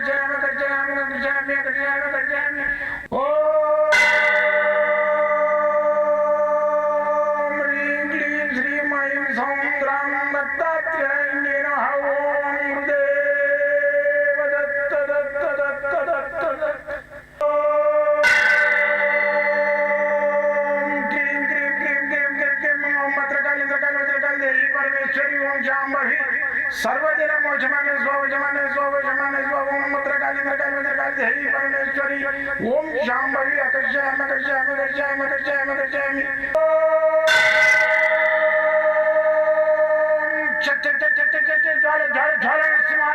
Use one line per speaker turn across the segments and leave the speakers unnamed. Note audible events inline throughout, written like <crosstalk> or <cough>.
गच्छामि गच्छामि क्लीं श्रीं ऐं सौं ग्रां दत्तात्रेयण्ये नमः ॐ हृदेव दत्त दत्त दत्त दत्त दत्त सर्वदिन मोचमाने स्व जमाने स्व जमाने स्व ओम कालघटावतारी परमेश्वरी ओम शांभवी अकर्षयाम अकर्षयाम अकर्षयाम अकर्षयाम अकर्षयामि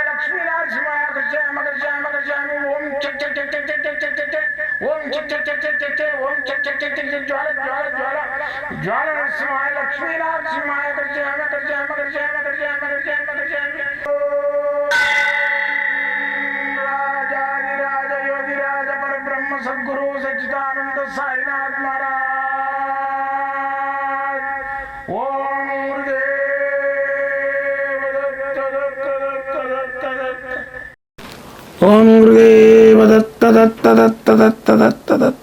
लक्ष्मी नारसिंहाय अकर्षयाम अकर्षयाम अकर्षयामि ओम चट चट चट चट चट चट ओम चट चट चट चट ओम चट चट चट चट ज्वाला ज्वाला ज्वाला ज्वाला नरसिंहाय लक्ष्मी नारसिंहाय अकर्षयाम अकर्षयाम अकर्षयाम अकर्षयाम अकर्षयाम अकर्षयामि ಸಚ್ಚಿದಾನಂದ ಸಾಯಿನಾಥ್ ಮಹಾರಾಜ್ ಓಂ ಓಂ ಮೃಗೇವ ದತ್ತ ದತ್ತ ದತ್ತ ದತ್ತ ದತ್ತ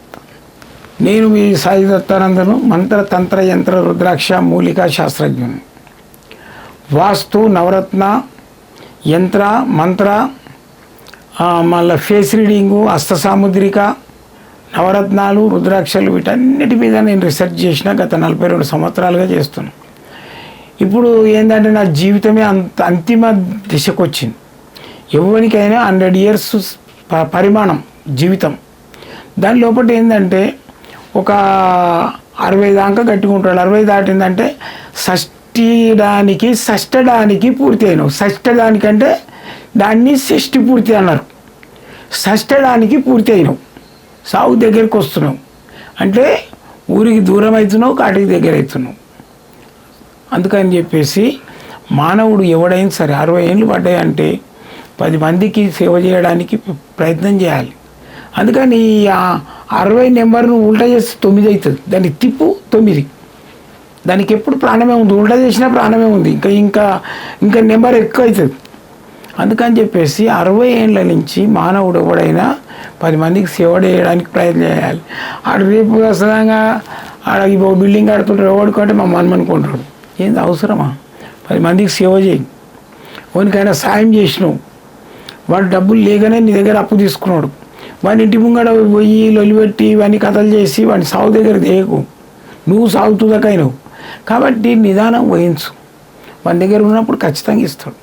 ನೀನು ಈ ಸಾಯಿ ದತ್ತಾನಂದನು ಮಂತ್ರ ತಂತ್ರ ಯಂತ್ರ ರುದ್ರಾಕ್ಷ ಮೂಲಿಕಾ ಶಾಸ್ತ್ರಜ್ಞನು ವಾಸ್ತು ನವರತ್ನ ಯಂತ್ರ ಮಂತ್ರ ಆಮೇಲೆ ಫೇಸ್ ರೀಡಿಂಗು ಹಸ್ತ ಸಾಮುದ್ರಿಕಾ నవరత్నాలు రుద్రాక్షలు వీటన్నిటి మీద నేను రీసెర్చ్ చేసిన గత నలభై రెండు సంవత్సరాలుగా చేస్తున్నాను ఇప్పుడు ఏంటంటే నా జీవితమే అంత అంతిమ దిశకు వచ్చింది ఎవరికైనా హండ్రెడ్ ఇయర్స్ పరిమాణం జీవితం. దాని లోపల ఏంటంటే ఒక అరవై దాకా కట్టుకుంటాడు అరవై దాటిందంటే షష్టిడానికి షష్టడానికి పూర్తి అయినావు. షష్టడానికంటే దాన్ని షష్ఠి పూర్తి అన్నారు. షష్టడానికి పూర్తి అయినావు. సాగు దగ్గరికి వస్తున్నావు అంటే ఊరికి దూరం అవుతున్నావు కాటికి దగ్గర అవుతున్నావు అందుకని చెప్పేసి మానవుడు ఎవడైనా సరే అరవై ఏళ్ళు పడ్డాయంటే పది మందికి సేవ చేయడానికి ప్రయత్నం చేయాలి. అందుకని ఆ అరవై నెంబర్ను ఉల్టా చేస్తే తొమ్మిది అవుతుంది. దాన్ని తిప్పు తొమ్మిది. దానికి ఎప్పుడు ప్రాణమే ఉంది. ఉల్టా చేసినా ప్రాణమే ఉంది. ఇంకా ఇంకా ఇంకా నెంబర్ ఎక్కువ అవుతుంది. అందుకని చెప్పేసి అరవై ఏళ్ళ నుంచి మానవుడు ఎవడైనా పది మందికి సేవ చేయడానికి ప్రయత్నం చేయాలి. ఆడ రేపు అసలంగా ఆడ ఇప్పుడు బిల్డింగ్ కడుతుంటారు ఎవడుకుంటే మా మనం అనుకుంటాడు ఏంది అవసరమా? పది మందికి సేవ చేయి. ఓనికైనా సాయం చేసినావు. వాడు డబ్బులు లేకనే నీ దగ్గర అప్పు తీసుకున్నాడు. వాడి ఇంటి ముంగడ పోయి లొలిపెట్టి ఇవన్నీ కథలు చేసి వాడిని సాగు దగ్గర తేయకు నువ్వు సాగుతుందకైనవు కాబట్టి నిదానం వహించు. మన దగ్గర ఉన్నప్పుడు ఖచ్చితంగా ఇస్తాడు.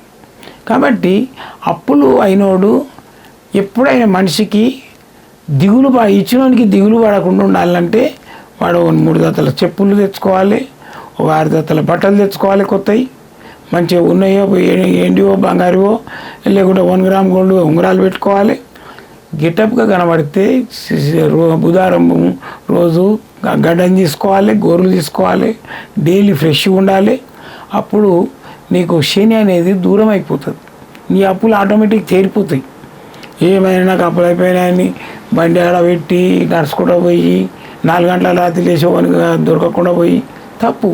కాబట్టి అప్పులు అయినోడు ఎప్పుడైనా మనిషికి దిగులు ప ఇచ్చినోనికి దిగులు పడకుండా ఉండాలంటే వాడు మూడు జతల చెప్పులు తెచ్చుకోవాలి ఒక ఆరు జతల బట్టలు తెచ్చుకోవాలి కొత్తవి మంచిగా ఉన్నాయో ఎండివో ఏంటివో బంగారువో లేకుంటే వన్ గ్రామ్ గోల్డ్ ఉంగరాలు పెట్టుకోవాలి. గిటప్గా కనబడితే సి- రో- బుధారం రోజు గ- గడ్డం తీసుకోవాలి గోరులు తీసుకోవాలి డైలీ ఫ్రెష్గా ఉండాలి. అప్పుడు నీకు శని అనేది దూరం అయిపోతుంది. నీ అప్పులు ఆటోమేటిక్ తేరిపోతాయి ఏమైనా నాకు అప్పులు అయిపోయినాయని బండి ఆడ పెట్టి నడుచుకుంటూ పోయి నాలుగు గంటల రాత్రి లేచేవానికి దొరకకుండా పోయి తప్పు.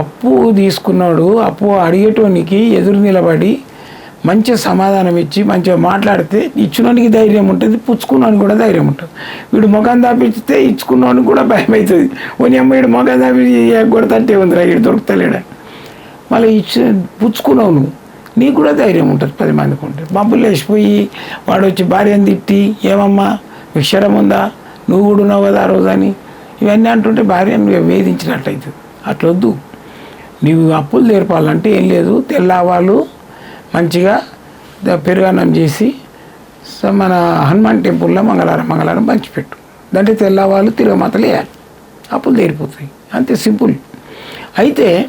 అప్పు తీసుకున్నాడు అప్పు అడిగేటోనికి ఎదురు నిలబడి మంచి సమాధానం ఇచ్చి మంచిగా మాట్లాడితే ఇచ్చినోనికి ధైర్యం ఉంటుంది పుచ్చుకున్నోనికి కూడా ధైర్యం ఉంటుంది. వీడు ముఖం దాపిస్తే ఇచ్చుకున్నోనికి కూడా భయం అవుతుంది ఓని అమ్మ వీడు ముఖం దాపి కొడతట్టే ఉందిరా వీడు దొరుకుతలేడా? మళ్ళీ ఇచ్చి పుచ్చుకున్నావు నువ్వు. నీకు కూడా ధైర్యం ఉంటుంది పది మందికి ఉంటుంది పంపులు లేచిపోయి వాడు వచ్చి భార్యను తిట్టి ఏమమ్మా విక్షరం ఉందా? నువ్వు కూడా ఉన్నావు కదా ఆ రోజు అని ఇవన్నీ అంటుంటే భార్యను నువ్వు వేధించినట్టు అవుతుంది అట్లొద్దు. నీవు అప్పులు తీర్పాలంటే ఏం లేదు. తెల్లవాళ్ళు మంచిగా ద- పెరుగన్నం చేసి సో మన హనుమాన్ టెంపుల్లో మంగళవారం మంగళవారం పంచిపెట్టు. దాంట్లో తెల్లవాళ్ళు తిరగమాతలు వేయాలి. అప్పులు తీరిపోతాయి అంతే సింపుల్. అయితే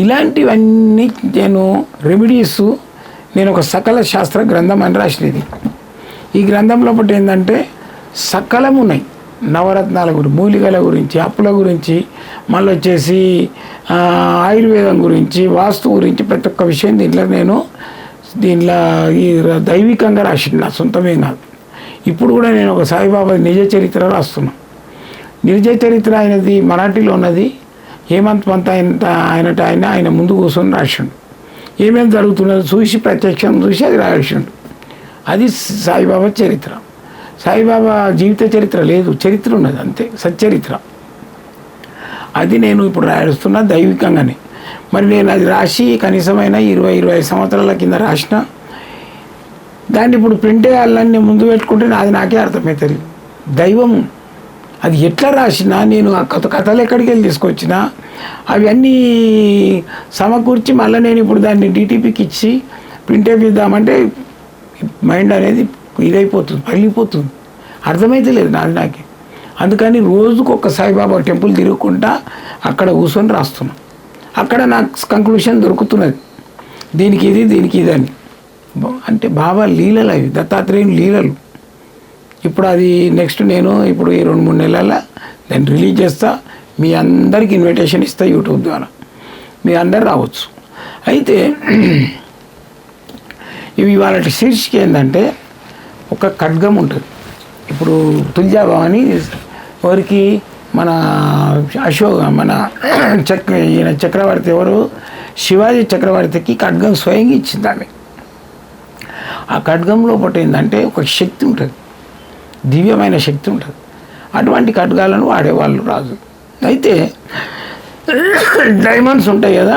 ఇలాంటివన్నీ నేను రెమెడీస్ నేను ఒక సకల శాస్త్ర గ్రంథం అని రాసినది. ఈ గ్రంథం లోపల ఏంటంటే సకలం ఉన్నాయి నవరత్నాల గురించి మూలికల గురించి అప్పుల గురించి మళ్ళీ వచ్చేసి ఆయుర్వేదం గురించి వాస్తు గురించి ప్రతి ఒక్క విషయం దీంట్లో నేను దీంట్లో ఈ దైవికంగా రాసింది నా సొంతమే కాదు. ఇప్పుడు కూడా నేను ఒక సాయిబాబా నిజ చరిత్ర రాస్తున్నాను నిజ చరిత్ర అనేది మరాఠీలో ఉన్నది. హేమంత్ పంత ఆయన ఆయనట ఆయన ఆయన ముందు కూర్చొని రాసిండు. ఏమేమి జరుగుతున్నదో చూసి ప్రత్యక్షం చూసి అది రాసిండు. అది సాయిబాబా చరిత్ర. సాయిబాబా జీవిత చరిత్ర లేదు చరిత్ర ఉన్నది అంతే సచ్చరిత్ర. అది నేను ఇప్పుడు రాస్తున్నా దైవికంగానే. మరి నేను అది రాసి కనీసమైన ఇరవై ఇరవై సంవత్సరాల కింద రాసిన. దాన్ని ఇప్పుడు ప్రింట్ చేయాలని ముందు పెట్టుకుంటే నాది నాకే అర్థమవుతుంది దైవం అది ఎట్లా రాసినా నేను ఆ కథ కథలు ఎక్కడికి వెళ్ళి తీసుకొచ్చినా అవన్నీ సమకూర్చి మళ్ళీ నేను ఇప్పుడు దాన్ని డిటిపికి ఇచ్చి ప్రింట్ వేపిద్దామంటే మైండ్ అనేది ఇదైపోతుంది పగిలిపోతుంది. అర్థమైతే లేదు నాది నాకే. అందుకని రోజుకు ఒక సాయిబాబా టెంపుల్ తిరుగుకుంటా అక్కడ కూర్చొని రాస్తున్నాం. అక్కడ నాకు కంక్లూషన్ దొరుకుతున్నది. దీనికి ఇది దీనికి ఇది అని. అంటే బాబా లీలలు అవి దత్తాత్రేయుని లీలలు. ఇప్పుడు అది నెక్స్ట్ నేను ఇప్పుడు ఈ రెండు మూడు నెలల నేను రిలీజ్ చేస్తా. మీ అందరికి ఇన్విటేషన్ ఇస్తా యూట్యూబ్ ద్వారా. మీ అందరు రావచ్చు. అయితే <clears throat> ఇవి వాళ్ళ శీర్షిక ఏంటంటే ఒక ఖడ్గం ఉంటుంది. ఇప్పుడు తుల్జాభవాని ఎవరికి మన అశోక మన <clears throat> చక్ర ఈయన చక్రవర్తి ఎవరు? శివాజీ చక్రవర్తికి ఖడ్గం స్వయంగా ఇచ్చింది ఆమె. ఆ ఖడ్గం లోపల ఏంటంటే ఒక శక్తి ఉంటుంది. దివ్యమైన శక్తి ఉంటుంది. అటువంటి ఖడ్గాలను వాడేవాళ్ళు రాజు. అయితే డైమండ్స్ ఉంటాయి కదా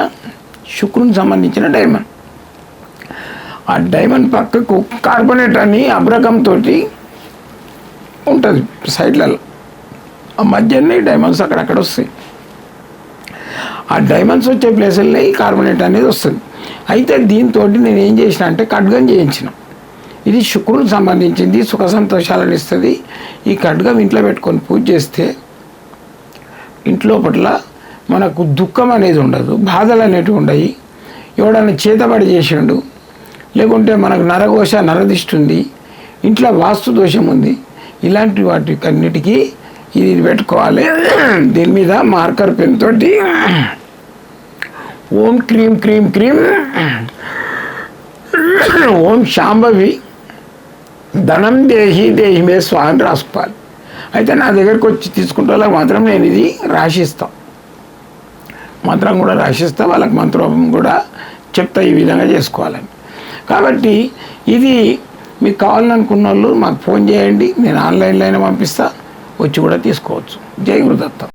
శుక్రుని సంబంధించిన డైమండ్. ఆ డైమండ్ పక్కకు కార్బొనేట్ అని అబ్రకంతో ఉంటుంది సైడ్లలో. ఆ మధ్యనే డైమండ్స్ అక్కడక్కడ వస్తాయి. ఆ డైమండ్స్ వచ్చే ప్లేసుల్లో ఈ కార్బొనేట్ అనేది వస్తుంది. అయితే దీంతో నేను ఏం చేసిన అంటే ఖడ్గం చేయించిన. ఇది శుక్రునికి సంబంధించింది సుఖ సంతోషాలను ఇస్తుంది. ఈ ఖడ్గం ఇంట్లో పెట్టుకొని పూజ చేస్తే ఇంట్లో పట్ల మనకు దుఃఖం అనేది ఉండదు బాధలు అనేటివి ఉండయి. ఎవడన్నా చేతబడి చేసిండు లేకుంటే మనకు నరఘోష నరదిష్టి ఉంది ఇంట్లో వాస్తు దోషం ఉంది ఇలాంటి వాటి అన్నిటికీ ఇది పెట్టుకోవాలి. దీని మీద మార్కర్ పెన్ తోటి ఓం క్రీం క్రీం క్రీం ఓం శాంభవి ధనం దేహి దేహి మీద స్వామి రాసుకోవాలి. అయితే నా దగ్గరకు వచ్చి తీసుకుంటే వాళ్ళకి మాత్రం నేను ఇది రాసిస్తాం మంత్రం కూడా రాసిస్తా వాళ్ళకి మంత్రం కూడా చెప్తా ఈ విధంగా చేసుకోవాలని. కాబట్టి ఇది మీకు కావాలనుకున్న వాళ్ళు మాకు ఫోన్ చేయండి నేను ఆన్లైన్లో అయినా పంపిస్తా వచ్చి కూడా తీసుకోవచ్చు. జై గురుదత్తం.